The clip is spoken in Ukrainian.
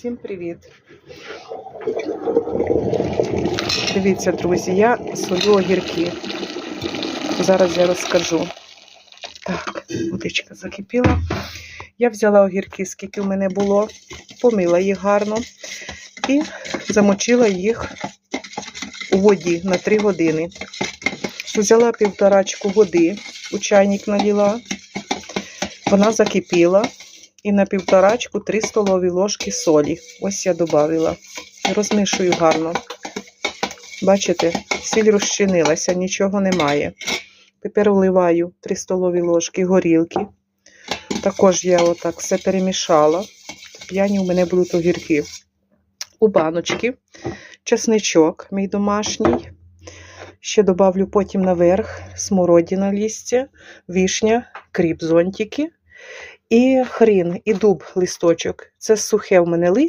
Всім привіт! Дивіться, друзі, я солю огірки. Зараз я розкажу. Так, водичка закипіла. Я взяла огірки, скільки в мене було, помила їх гарно і замочила їх у воді на 3 години. Взяла півторачку води, у чайник налила, вона закипіла. І на півторачку 3 столові ложки солі. Ось я додавила. Розмішую гарно. Бачите, сіль розчинилася, нічого немає. Тепер вливаю 3 столові ложки горілки. Також я отак все перемішала. П'яні у мене будуть огірки. У баночки, чесничок мій домашній. Ще добавлю потім наверх смородина лістя, вишня, кріп зонтики. І хрін, і дуб листочок. Це сухе в мене листя.